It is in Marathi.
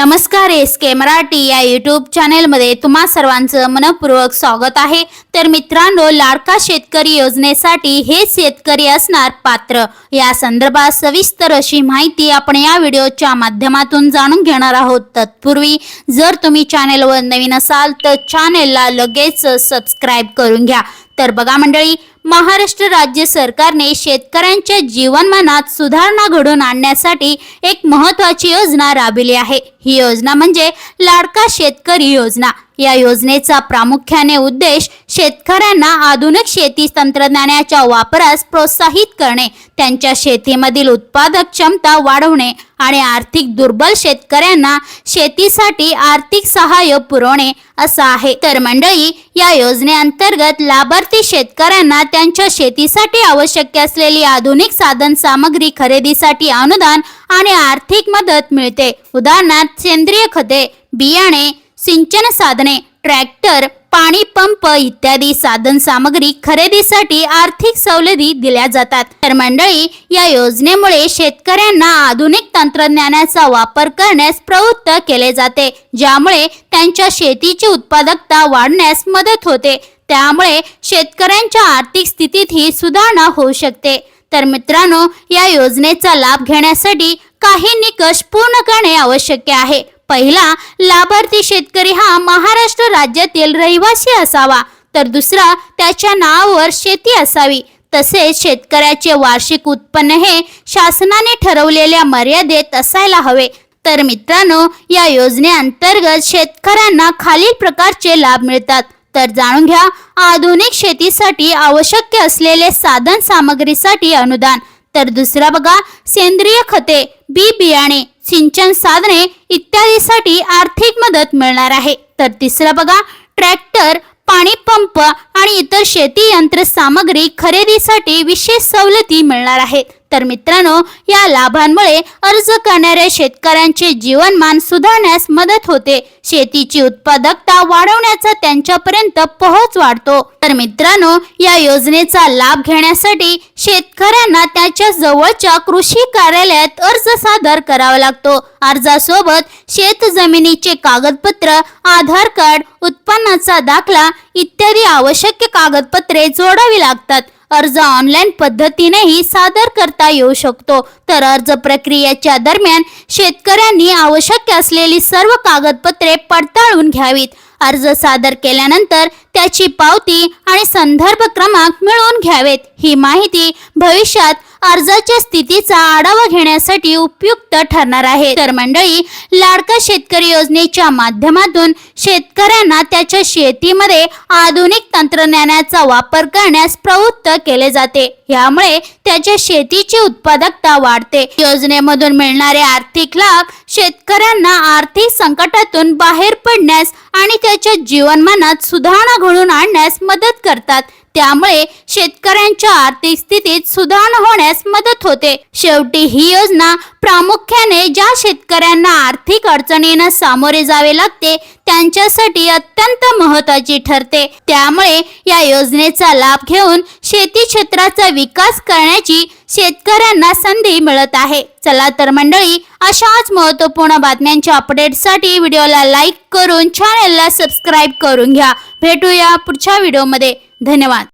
नमस्कार एस के मराठी या यूट्यूब चॅनेलमध्ये तुम्हा सर्वांचं मनपूर्वक स्वागत आहे. तर मित्रांनो लाडका शेतकरी योजनेसाठी हे शेतकरी असणार पात्र. या संदर्भात सविस्तर अशी माहिती आपण या व्हिडिओच्या माध्यमातून जाणून घेणार आहोत. तत्पूर्वी जर तुम्ही चॅनेलवर नवीन असाल तर चॅनेलला लगेच सबस्क्राईब करून घ्या. तर बघा मंडळी महाराष्ट्र राज्य सरकारने शेतकऱ्यांच्या जीवनमानात सुधारणा घडवून आणण्यासाठी एक महत्वाची योजना राबविली आहे. ही योजना म्हणजे लाडका शेतकरी योजना. या योजनेचा प्रामुख्याने उद्देश शेतकऱ्यांना आधुनिक शेती तंत्रज्ञानाच्या वापरास प्रोत्साहित करणे त्यांच्या शेतीमधील उत्पादक क्षमता वाढवणे आणि आर्थिक दुर्बल शेतकऱ्यांना शेतीसाठी आर्थिक सहाय्य पुरवणे असं आहे. तर मंडळी या योजनेअंतर्गत लाभार्थी शेतकऱ्यांना त्यांच्या शेतीसाठी आवश्यक असलेली आधुनिक साधन सामग्री खरेदीसाठी अनुदान आणि आर्थिक मदत मिळते. उदाहरणार्थ सेंद्रिय खते बियाणे सिंचन साधने ट्रॅक्टर पाणी पंप इत्यादी साधन सामग्री खरेदीसाठी आर्थिक सवलती दिल्या जातात. तर मंडळी या योजनेमुळे शेतकऱ्यांना आधुनिक तंत्रज्ञानाचा वापर करण्यास प्रवृत्त केले जाते ज्यामुळे त्यांच्या शेतीची उत्पादकता वाढण्यास मदत होते. त्यामुळे शेतकऱ्यांच्या आर्थिक स्थितीतही सुधारणा होऊ शकते. तर मित्रांनो या योजनेचा लाभ घेण्यासाठी काही निकष पूर्ण करणे आवश्यक आहे. पहिला लाभार्थी शेतकरी हा महाराष्ट्र राज्यातील रहिवासी असावा. तर दुसरा त्याच्या नावावर शेती असावी. तसेच शेतकऱ्याचे वार्षिक उत्पन्न हे शासनाने ठरवलेल्या मर्यादेत असायला हवे. तर मित्रांनो या योजनेअंतर्गत शेतकऱ्यांना खालील प्रकारचे लाभ मिळतात. तर जाणून घ्या आधुनिक शेतीसाठी आवश्यक असलेले साधन सामग्रीसाठी अनुदान. तर दुसरा बघा सेंद्रिय खते बी बियाणे सिंचन साधने इत्यादीसाठी आर्थिक मदत मिळणार आहे. तर तिसरा बघा ट्रॅक्टर पाणी पंप आणि इतर शेती यंत्र सामग्री खरेदीसाठी विशेष सवलती मिळणार आहेत. तर मित्रांनो या लाभांमुळे अर्ज करणाऱ्या शेतकऱ्यांचे जीवनमान सुधारण्यास मदत होते. शेतीची उत्पादकता वाढवण्याचा त्यांच्यापर्यंत पोहोच वाढतो. तर मित्रांनो या योजनेचा लाभ घेण्यासाठी शेतकऱ्यांना त्याच्या जवळच्या कृषी कार्यालयात अर्ज सादर करावा लागतो. अर्जासोबत शेत जमिनीचे कागदपत्र आधार कार्ड उत्पन्नाचा दाखला इत्यादी आवश्यक कागदपत्रे जोडावी लागतात. अर्ज ऑनलाईन पद्धतीनेही सादर करता येऊ शकतो. तर अर्ज प्रक्रियेच्या दरम्यान शेतकऱ्यांनी आवश्यक असलेली सर्व कागदपत्रे पडताळून घ्यावीत. अर्ज सादर केल्यानंतर त्याची पावती आणि संदर्भ क्रमांक मिळवून घ्यावेत. ही माहिती भविष्यात अर्जाच्या स्थितीचा आढावा घेण्यासाठी उपयुक्त ठरणार आहे. तर मंडळी लाडका शेतकरी योजनेच्या माध्यमातून शेतकऱ्यांना त्याच्या शेतीमध्ये आधुनिक तंत्रज्ञानाचा वापर करण्यास प्रवृत्त केले जाते. यामुळे त्याच्या शेतीची उत्पादकता वाढते. योजनेमधून मिळणारे आर्थिक लाभ शेतकऱ्यांना आर्थिक संकटातून बाहेर पडण्यास आणि त्याच्या जीवनमानात सुधारणा घडवून आणण्यास मदत करतात. त्यामुळे शेतकऱ्यांच्या आर्थिक स्थितीत सुधारणा होण्यास मदत होते. शेवटी ही योजना प्रामुख्याने ज्या शेतकऱ्यांना आर्थिक अडचणींना सामोरे जावे लागते त्यांच्यासाठी अत्यंत महत्वाची ठरते. त्यामुळे या योजनेचा लाभ घेऊन शेती क्षेत्राचा विकास करण्याची शेतकऱ्यांना संधी मिळत आहे. चला तर मंडळी अशाच महत्त्वपूर्ण बातम्यांच्या अपडेटसाठी व्हिडिओला लाईक करून चॅनेलला सबस्क्राईब करून घ्या. भेटूया पुढच्या व्हिडिओमध्ये. धन्यवाद.